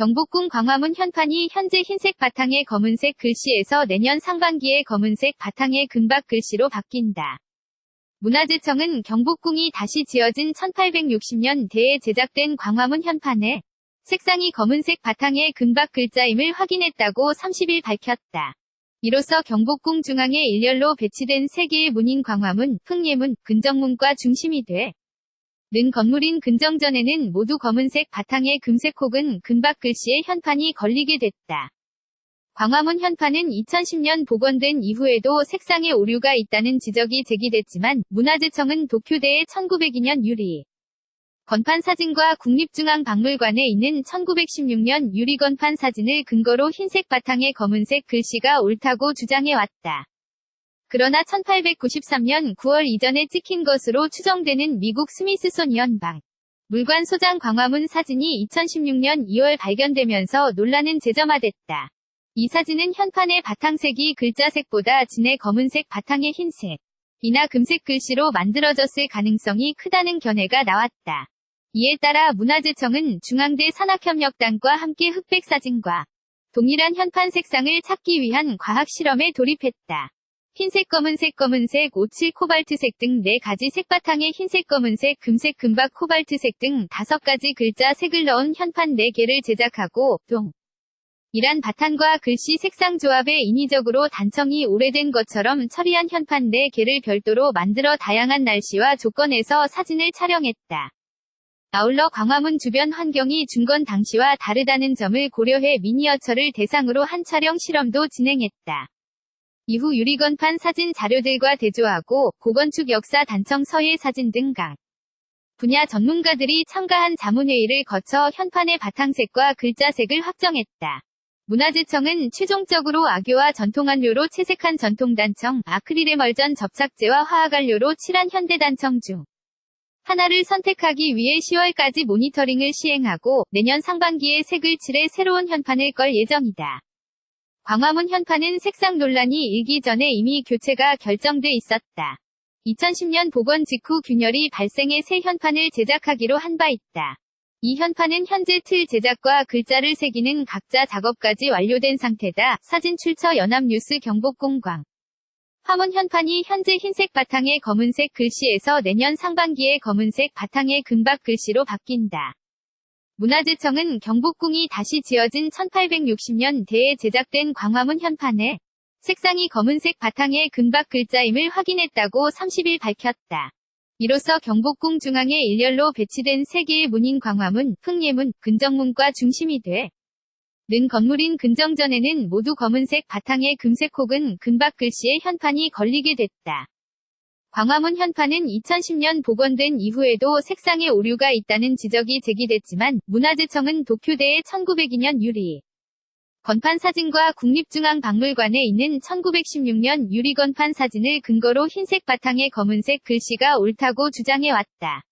경복궁 광화문 현판이 현재 흰색 바탕의 검은색 글씨에서 내년 상반기에 검은색 바탕의 금박 글씨로 바뀐다. 문화재청은 경복궁이 다시 지어진 1860년 대에 제작된 광화문 현판에 색상이 검은색 바탕의 금박 글자임을 확인했다고 30일 밝혔다. 이로써 경복궁 중앙에 일렬로 배치된 세 개의 문인 광화문, 흥예문, 근정문과 중심이 돼. 는 건물인 근정전에는 모두 검은색 바탕의 금색 혹은 금박 글씨의 현판이 걸리게 됐다. 광화문 현판은 2010년 복원된 이후에도 색상에 오류가 있다는 지적이 제기됐지만 문화재청은 도쿄대의 1902년 유리 건판 사진과 국립중앙박물관에 있는 1916년 유리 건판 사진을 근거로 흰색 바탕의 검은색 글씨가 옳다고 주장해왔다. 그러나 1893년 9월 이전에 찍힌 것으로 추정되는 미국 스미스소니언 방 물관 소장 광화문 사진이 2016년 2월 발견되면서 논란은 재점화됐다. 이 사진은 현판의 바탕색이 글자색보다 진해 검은색 바탕의 흰색, 이나 금색 글씨로 만들어졌을 가능성이 크다는 견해가 나왔다. 이에 따라 문화재청은 중앙대 산학협력단과 함께 흑백 사진과 동일한 현판 색상을 찾기 위한 과학 실험에 돌입했다. 흰색, 검은색, 검은색, 오칠, 코발트색 등네 가지 색바탕에 흰색, 검은색, 금색, 금박, 코발트색 등 다섯 가지 글자 색을 넣은 현판 4개를 제작하고 동 이란 바탕과 글씨 색상 조합에 인위적으로 단청이 오래된 것처럼 처리한 현판 4개를 별도로 만들어 다양한 날씨와 조건에서 사진을 촬영했다. 아울러 광화문 주변 환경이 중건 당시와 다르다는 점을 고려해 미니어처를 대상으로 한 촬영 실험도 진행했다. 이후 유리건판 사진 자료들과 대조하고 고건축 역사 단청 서예 사진 등 각 분야 전문가들이 참가한 자문회의를 거쳐 현판의 바탕색과 글자색을 확정했다. 문화재청은 최종적으로 악교와 전통안료로 채색한 전통단청, 아크릴의 멀전 접착제와 화학안료로 칠한 현대단청 중 하나를 선택하기 위해 10월까지 모니터링을 시행하고 내년 상반기에 색을 칠해 새로운 현판을 걸 예정이다. 광화문 현판은 색상 논란이 일기 전에 이미 교체가 결정돼 있었다. 2010년 복원 직후 균열이 발생해 새 현판을 제작하기로 한 바 있다. 이 현판은 현재 틀 제작과 글자를 새기는 각자 작업까지 완료된 상태다. 사진 출처 연합뉴스 경복공광 화문 현판이 현재 흰색 바탕의 검은색 글씨에서 내년 상반기에 검은색 바탕의 금박 글씨로 바뀐다. 문화재청은 경복궁이 다시 지어진 1860년대에 제작된 광화문 현판에 색상이 검은색 바탕의 금박 글자임을 확인했다고 30일 밝혔다. 이로써 경복궁 중앙에 일렬로 배치된 세 개의 문인 광화문, 흥예문, 근정문과 중심이 돼. 는 건물인 근정전에는 모두 검은색 바탕의 금색 혹은 금박 글씨의 현판이 걸리게 됐다. 광화문 현판은 2010년 복원된 이후에도 색상에 오류가 있다는 지적이 제기됐지만 문화재청은 도쿄대의 1902년 유리 건판 사진과 국립중앙박물관에 있는 1916년 유리 건판 사진을 근거로 흰색 바탕의 검은색 글씨가 옳다고 주장해왔다.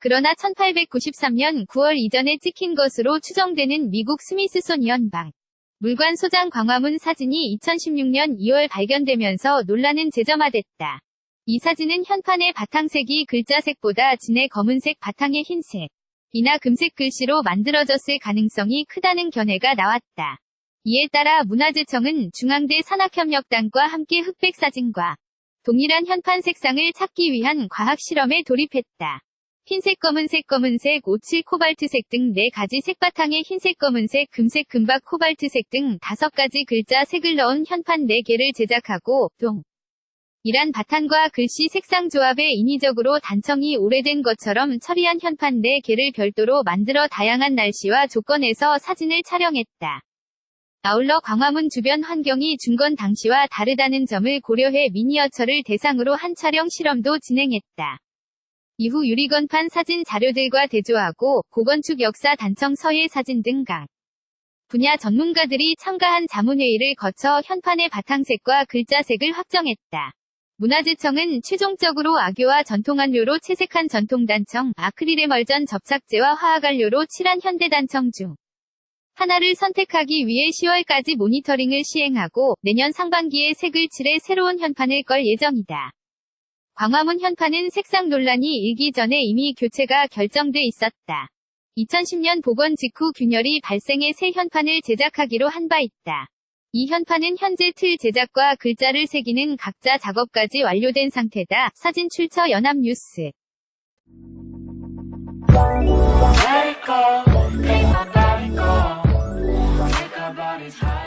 그러나 1893년 9월 이전에 찍힌 것으로 추정되는 미국 스미스소니언 방 물관 소장 광화문 사진이 2016년 2월 발견되면서 논란은 재점화됐다. 이 사진은 현판의 바탕색이 글자색보다 진해 검은색 바탕의 흰색, 이나 금색 글씨로 만들어졌을 가능성이 크다는 견해가 나왔다. 이에 따라 문화재청은 중앙대 산학협력단과 함께 흑백 사진과 동일한 현판 색상을 찾기 위한 과학 실험에 돌입했다. 흰색, 검은색, 검은색, 오칠, 코발트색 등네 가지 색바탕에 흰색, 검은색, 금색, 금박, 코발트색 등 다섯 가지 글자 색을 넣은 현판 4개를 제작하고 동 이란 바탕과 글씨 색상 조합에 인위적으로 단청이 오래된 것처럼 처리한 현판 4개를 별도로 만들어 다양한 날씨와 조건에서 사진을 촬영했다. 아울러 광화문 주변 환경이 중건 당시와 다르다는 점을 고려해 미니어처를 대상으로 한 촬영 실험도 진행했다. 이후 유리건판 사진 자료들과 대조하고 고건축 역사 단청 서예 사진 등 각 분야 전문가들이 참가한 자문회의를 거쳐 현판의 바탕색과 글자색을 확정했다. 문화재청은 최종적으로 악교와 전통안료로 채색한 전통단청, 아크릴의 멀전 접착제와 화학안료로 칠한 현대단청 중 하나를 선택하기 위해 10월까지 모니터링을 시행하고 내년 상반기에 색을 칠해 새로운 현판을 걸 예정이다. 광화문 현판은 색상 논란이 일기 전에 이미 교체가 결정돼 있었다. 2010년 복원 직후 균열이 발생해 새 현판을 제작하기로 한 바 있다. 이 현판은 현재 틀 제작과 글자를 새기는 각자 작업까지 완료된 상태다. 사진 출처 연합뉴스. It go, make my body go. Take our bodies higher.